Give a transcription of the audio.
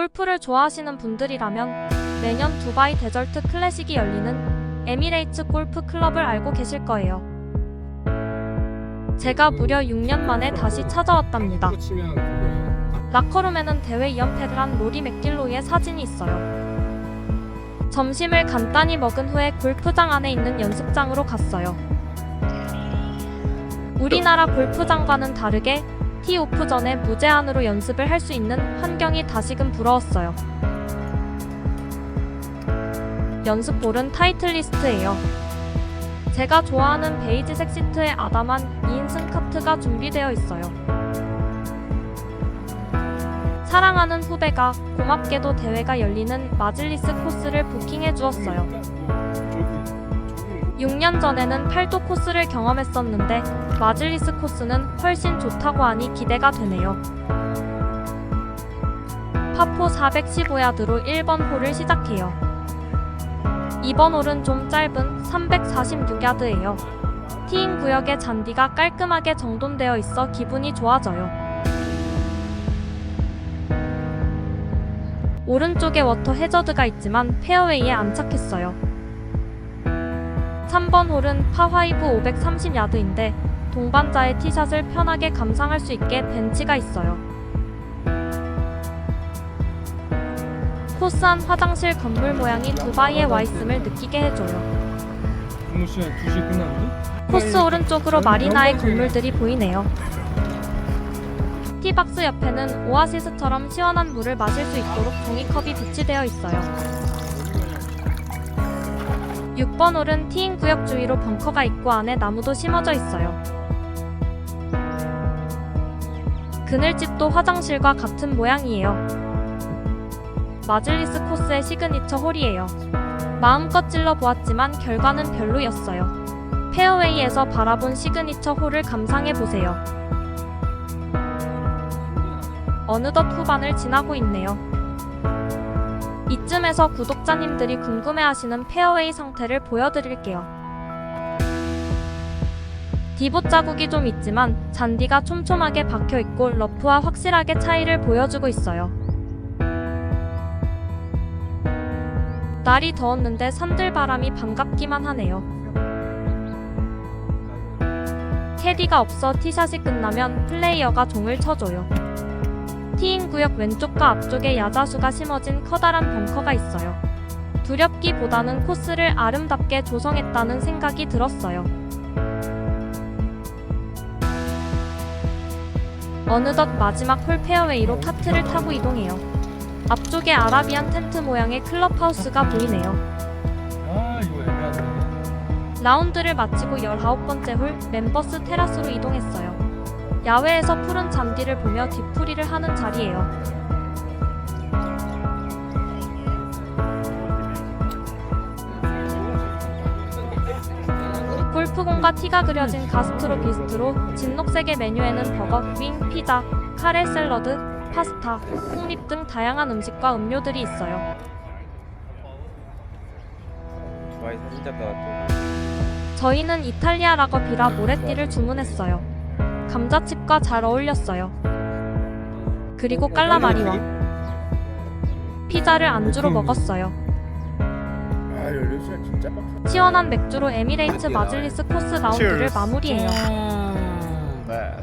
골프를 좋아하시는 분들이라면 매년 두바이 데절트 클래식이 열리는 에미레이츠 골프 클럽을 알고 계실 거예요. 제가 무려 6년 만에 다시 찾아왔답니다. 라커룸에는 대회 2연패를 한 로리 맥길로이의 사진이 있어요. 점심을 간단히 먹은 후에 골프장 안에 있는 연습장으로 갔어요. 우리나라 골프장과는 다르게 티 오프 전에 무제한으로 연습을 할 수 있는 환경이 다시금 부러웠어요. 연습볼은 타이틀 리스트예요. 제가 좋아하는 베이지색 시트에 아담한 2인승 카트가 준비되어 있어요. 사랑하는 후배가 고맙게도 대회가 열리는 마즐리스 코스를 부킹해 주었어요. 6년 전에는 팔도 코스를 경험했었는데 마즐리스 코스는 훨씬 좋다고 하니 기대가 되네요. 파포 415야드로 1번 홀을 시작해요. 2번 홀은 좀 짧은 346야드예요. 티인 구역의 잔디가 깔끔하게 정돈되어 있어 기분이 좋아져요. 오른쪽에 워터 해저드가 있지만 페어웨이에 안착했어요. 3번 홀은 파5 530야드인데 동반자의 티샷을 편하게 감상할 수 있게 벤치가 있어요. 코스 안 화장실 건물 모양이 두바이에 와 있음을 느끼게 해줘요. 근무 시간 2시 끝났는데? 코스 오른쪽으로 마리나의 건물들이 보이네요. 티박스 옆에는 오아시스처럼 시원한 물을 마실 수 있도록 종이컵이 비치되어 있어요. 6번 홀은 티인 구역 주위로 벙커가 있고 안에 나무도 심어져 있어요. 그늘집도 화장실과 같은 모양이에요. 마즐리스 코스의 시그니처 홀이에요. 마음껏 찔러 보았지만 결과는 별로였어요. 페어웨이에서 바라본 시그니처 홀을 감상해 보세요. 어느덧 후반을 지나고 있네요. 이쯤에서 구독자님들이 궁금해하시는 페어웨이 상태를 보여드릴게요. 디봇 자국이 좀 있지만 잔디가 촘촘하게 박혀 있고 러프와 확실하게 차이를 보여주고 있어요. 날이 더웠는데 산들바람이 반갑기만 하네요. 캐디가 없어 티샷이 끝나면 플레이어가 종을 쳐줘요. 티인 구역 왼쪽과 앞쪽에 야자수가 심어진 커다란 벙커가 있어요. 두렵기보다는 코스를 아름답게 조성했다는 생각이 들었어요. 어느덧 마지막 홀 페어웨이로 카트를 타고 이동해요. 앞쪽에 아라비안 텐트 모양의 클럽하우스가 보이네요. 라운드를 마치고 19번째 홀 멤버스 테라스로 이동했어요. 야외에서 푸른 잔디를 보며 뒤풀이를 하는 자리예요. 골프공과 티가 그려진 가스트로 비스트로 진녹색의 메뉴에는 버거, 윙, 피자, 카레 샐러드, 파스타, 콩잎 등 다양한 음식과 음료들이 있어요. 저희는 이탈리아 라거 비라 모레띠를 주문했어요. 감자칩과 잘 어울렸어요. 그리고 깔라마리와 피자를 안주로 먹었어요. 아 진짜 빡세. 시원한 맥주로 에미레이트 마즐리스 코스 라운드를 마무리해요. 네.